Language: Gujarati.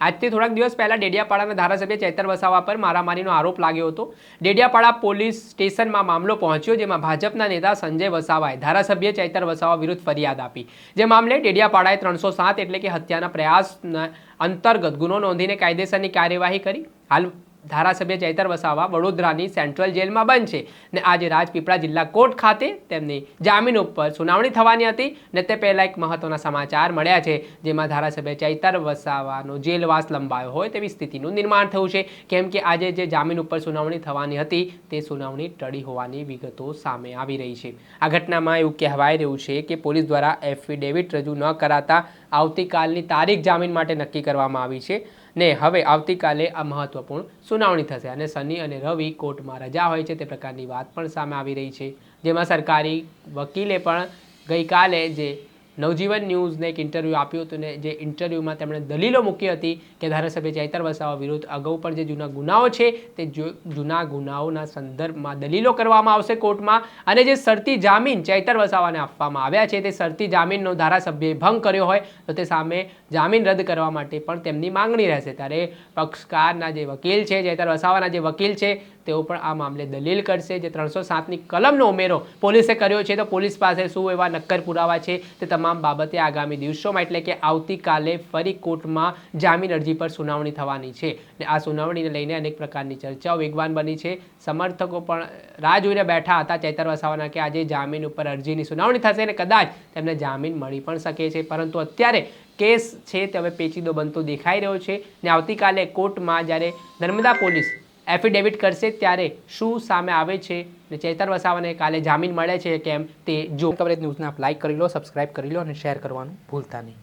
આજથી થોડાક દિવસ પહેલા ડેડિયાપાડાના ધારાસભ્ય ચૈતર વસાવા પર મારામારીનો આરોપ લાગ્યો હતો. ડેડિયાપાડા પોલીસ સ્ટેશનમાં મામલો પહોંચ્યો, જેમાં ભાજપના નેતા સંજય વસાવાએ ધારાસભ્ય ચેતર વસાવા વિરુદ્ધ ફરિયાદ આપી. જે મામલે ડેડિયાપાડાએ ત્રણસો સાત એટલે કે હત્યાના પ્રયાસ અંતર્ગત ગુનો નોંધીને કાયદેસરની કાર્યવાહી કરી. હાલ ધારાસભ્ય ચૈતર વસાવા વડોદરાની સેન્ટ્રલ જેલમાં બંધ છે ને આજે રાજપીપળા જિલ્લા કોર્ટ ખાતે તેમની જામીન ઉપર સુનાવણી થવાની હતી ને તે પહેલાં એક મહત્વના સમાચાર મળ્યા છે જેમાં ધારાસભ્ય ચૈતર વસાવાનો જેલવાસ લંબાયો હોય તેવી સ્થિતિનું નિર્માણ થયું છે. કેમ કે આજે જે જામીન ઉપર સુનાવણી થવાની હતી તે સુનાવણી ટળી હોવાની વિગતો સામે આવી રહી છે. આ ઘટનામાં એવું કહેવાય રહ્યું છે કે પોલીસ દ્વારા એફિડેવિટ રજૂ ન કરાતા આવતીકાલની તારીખ જામીન માટે નક્કી કરવામાં આવી છે. ને હવે આવતીકાલે આ મહત્વપૂર્ણ સુનાવણી થશે અને શનિ અને રવિ કોર્ટમાં રજા હોય છે તે પ્રકારની વાત પણ સામે આવી રહી છે. જેમાં સરકારી વકીલે પણ ગઈકાલે જે નવજીવન ન્યૂઝને એક ઇન્ટરવ્યૂ આપ્યું હતું ને જે ઇન્ટરવ્યૂમાં તેમણે દલીલો મૂકી હતી કે ધારાસભ્ય ચૈતર વસાવા વિરુદ્ધ અગાઉ પણ જે જૂના ગુનાઓ છે તે જૂના ગુનાઓના સંદર્ભમાં દલીલો કરવામાં આવશે કોર્ટમાં અને જે શરતી જામીન ચૈતર વસાવાને આપવામાં આવ્યા છે તે શરતી જામીનનો ધારાસભ્યએ ભંગ કર્યો હોય તો તે સામે જામીન રદ કરવા માટે પણ તેમની માંગણી રહેશે. ત્યારે પક્ષકારના જે વકીલ છે, ચૈતર વસાવાના જે વકીલ છે તેઓ પણ આ મામલે દલીલ કરશે. જે ત્રણસો સાતની કલમનો ઉમેરો પોલીસે કર્યો છે તો પોલીસ પાસે શું એવા નક્કર પુરાવા છે તે તમામ બાબતે આગામી દિવસોમાં, એટલે કે આવતીકાલે ફરી કોર્ટમાં જામીન અરજી પર સુનાવણી થવાની છે. ને આ સુનાવણીને લઈને અનેક પ્રકારની ચર્ચાઓ વેગવાન બની છે. સમર્થકો પણ રાહ જોઈને બેઠા હતા ચૈતર વસાવાના કે આજે જામીન ઉપર અરજીની સુનાવણી થશે અને કદાચ તેમને જામીન મળી પણ શકે છે. પરંતુ અત્યારે કેસ છે તે હવે પેચીદો બનતો દેખાઈ રહ્યો છે. ને આવતીકાલે કોર્ટમાં જ્યારે નર્મદા પોલીસ એફિડેવિટ કરશે ત્યારે શું સામે આવે છે ને ચેતર વસાવાને કાલે જામીન મળે છે કેમ તે જો કવરેજ ન્યૂઝને આપ લાઈક કરી લો સબસ્ક્રાઇબ કરી લો અને શેર કરવાનું ભૂલતા નહીં.